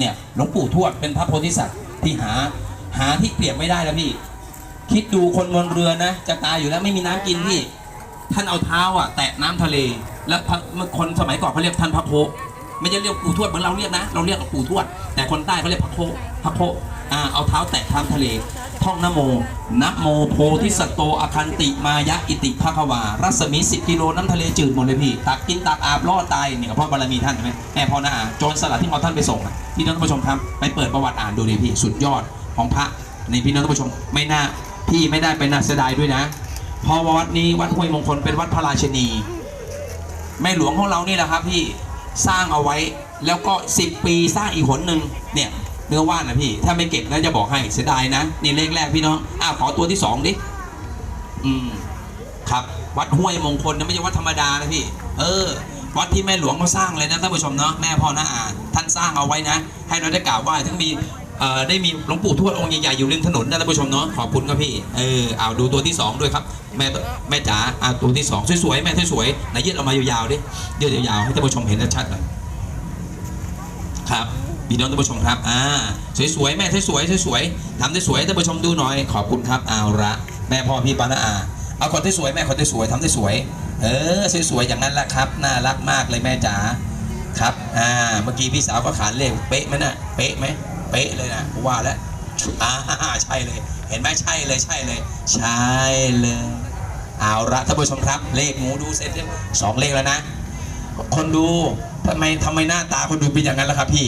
เนี่ยหลวงปู่ทวดเป็นพระโพธิสัตว์ที่หาหาที่เปรียบไม่ได้แล้วพี่ คิดดูคนบนเรือนะจะตายอยู่แล้วไม่มีน้ำกินพี่ ท่านเอาเท้าอะ แตะน้ำทะเล แล้วพระคนสมัยก่อนเขาเรียกท่านพระโพไม่ใช่เรียกปู่ทวดเหมือนเราเรียกนะ เราเรียกปู่ทวด แต่คนใต้เขาเรียกพระโพพระโพอ่าเอาเท้าแตะน้ำทะเล ท่องนโมนะโมโพธิสัตโตอคันติมายะอิติภควา รัศมี10กิโลน้ำทะเลจืดหมดเลยพี่ ตักกินตักอาบรอดตายเนี่ยเพราะบารมีท่านใช่ไหมแม่พ่อหนาอาโจรสลัดที่เอาท่านไปส่งอะพี่น้องท่านผู้ชมครับไปเปิดประวัติอ่านดูดิพี่สุดยอดของพระในพี่น้องท่านผู้ชมไม่น่าพี่ไม่ได้ไปน่าเสียดายด้วยนะเพราะวัดนี้วัดห้วยมงคลเป็นวัดพระราชนีแม่หลวงของเรานี่แหละครับพี่สร้างเอาไว้แล้วก็ 10 ปีสร้างอีกหนหนึ่งเนี่ย เนื้อว่านนะพี่ ถ้าไม่เก็บแล้วจะบอกให้เสียดายนะ นี่เลขแรกพี่น้องอ้าวขอตัวที่สองดิอืมครับ วัดห้วยมงคลนะไม่ใช่วัดธรรมดานะพี่ เออ วัดที่แม่หลวงเขาสร้างเลยนะท่านผู้ชมเนาะแม่พ่อน้าอาท่านสร้างเอาไว้นะ ให้เราได้กราบไหว้ทั้งมีเอ่อได้มีหลวงปู่ทวดองค์ใหญ่ๆอยู่ริมถนนนะท่านผู้ชมเนาะขอบคุณครับพี่เออเอาดูตัวที่สองด้วยครับ แม่แม่จ๋าเอาตัวที่สองสวยๆแม่สวยๆไหนยืดออกมายาวๆดิยืดยาวๆให้ท่านผู้ชมเห็นชัดๆหน่อย ครับพี่น้องท่านผู้ชมครับอ่าสวยๆแม่สวยๆสวยๆทำได้สวยท่านผู้ชมดูหน่อย ขอบคุณครับเอาละแม่พ่อพี่ปานาอาเอาคนที่สวยแม่คนที่สวยทำได้สวย เออสวยๆอย่างนั้นแหละครับน่ารักมากเลยแม่จ๋าครับอ่าเมื่อกี้พี่สาวก็ขานเลขเป๊ะไหมน่ะเป๊ะไหมเป๊ะเลยนะว่าแล้วอ่าใช่เลย เห็นไหมใช่เลยใช่เลย ใช่เลยเอาละท่านผู้ชมครับ เลขหมูดูเสร็จเรียบสองเลขแล้วนะ คนดูทำไมทำไมหน้าตาคนดูเป็นอย่างนั้นล่ะครับพี่